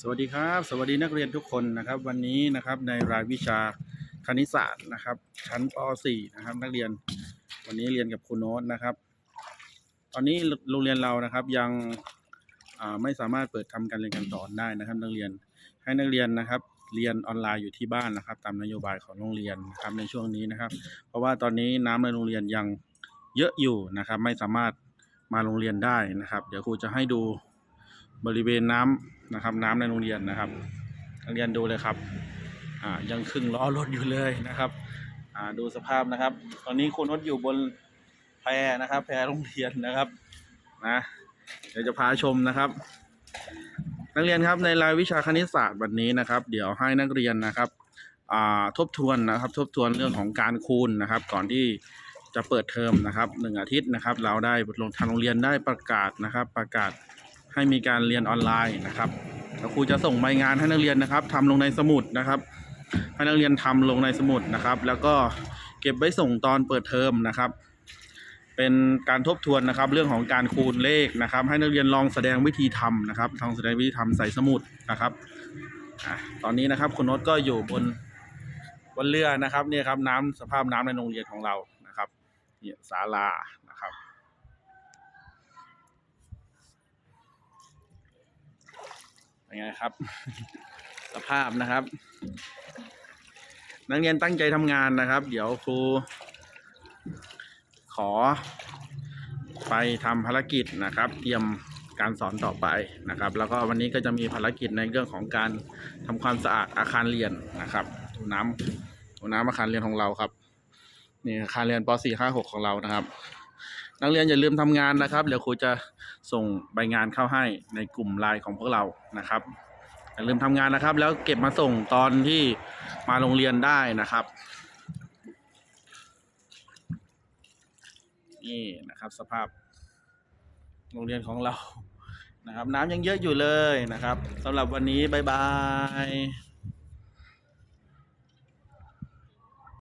สวัสดีครับ สวัสดีนักเรียนทุกคนนะครับ วันนี้นะครับในรายวิชาคณิตศาสตร์นะครับ ชั้นป .4 นะครับ นักเรียนวันนี้เรียนกับครูโน้ตนะครับ ตอนนี้โรงเรียนเรานะครับยังไม่สามารถเปิดทำการเรียนการสอนได้นะครับ นักเรียนให้นักเรียนนะครับ เรียนออนไลน์อยู่ที่บ้านนะครับ ตามนโยบายของโรงเรียนนะครับในช่วงนี้นะครับ เพราะว่าตอนนี้น้ำในโรงเรียนยังเยอะอยู่นะครับ ไม่สามารถมาโรงเรียนได้นะครับ เดี๋ยวครูจะให้ดู บริเวณน้ำนะครับ น้ำในโรงเรียนนะครับนักเรียนดูเลยครับอ่ายังครึ่งล้อรถอยู่เลยนะครับอ่าดูสภาพนะครับ ตอนนี้คุณนดอยู่บนแพนะครับ แพโรงเรียนนะครับนะเดี๋ยวจะพาชมนะครับ นักเรียนครับในรายวิชาคณิตศาสตร์วันนี้นะครับ เดี๋ยวให้นักเรียนนะครับอ่าทบทวนนะครับ ทบทวนเรื่องของการคูณนะครับ ก่อนที่จะเปิดเทอมนะครับหนึ่งอาทิตย์นะครับ เราได้ลงทางโรงเรียนได้ประกาศนะครับ ประกาศ ให้มีการเรียนออนไลน์นะครับครูจะส่งใบงานให้นักเรียนนะครับทำลงในสมุดนะครับ ให้นักเรียนทำลงในสมุดนะครับ แล้วก็เก็บไว้ส่งตอนเปิดเทอมนะครับ เป็นการทบทวนนะครับ เรื่องของการคูณเลขนะครับ ให้นักเรียนลองแสดงวิธีทำนะครับลองแสดงวิธีทำใส่สมุดนะครับอตอนนี้นะครับคุณโน้ตก็อยู่บนบนเรือนะครับเนี่ยครับน้ำสภาพน้ำในโรงเรียนของเรานะครับเนี่ยศาลานะครับ เป็นไงครับ สภาพนะครับ นักเรียนตั้งใจทำงานนะครับ เดี๋ยวครู ขอ ไปทำภารกิจนะครับ เตรียมการสอนต่อไปนะครับ แล้วก็วันนี้ก็จะมีภารกิจในเรื่องของการทำความสะอาดอาคารเรียนนะครับดูน้ำดูน้ำอาคารเรียนของเราครับนี่อาคารเรียนป .4 5 6 ของเรานะครับ นักเรียนอย่าลืมทำงานนะครับ เดี๋ยวครูจะส่งใบงานเข้าให้ในกลุ่มไลน์ของพวกเรานะครับ อย่าลืมทำงานนะครับ แล้วเก็บมาส่งตอนที่มาโรงเรียนได้นะครับนี่นะครับสภาพโรงเรียนของเรานะครับ น้ำยังเยอะอยู่เลยนะครับสำหรับวันนี้ บ๊ายบาย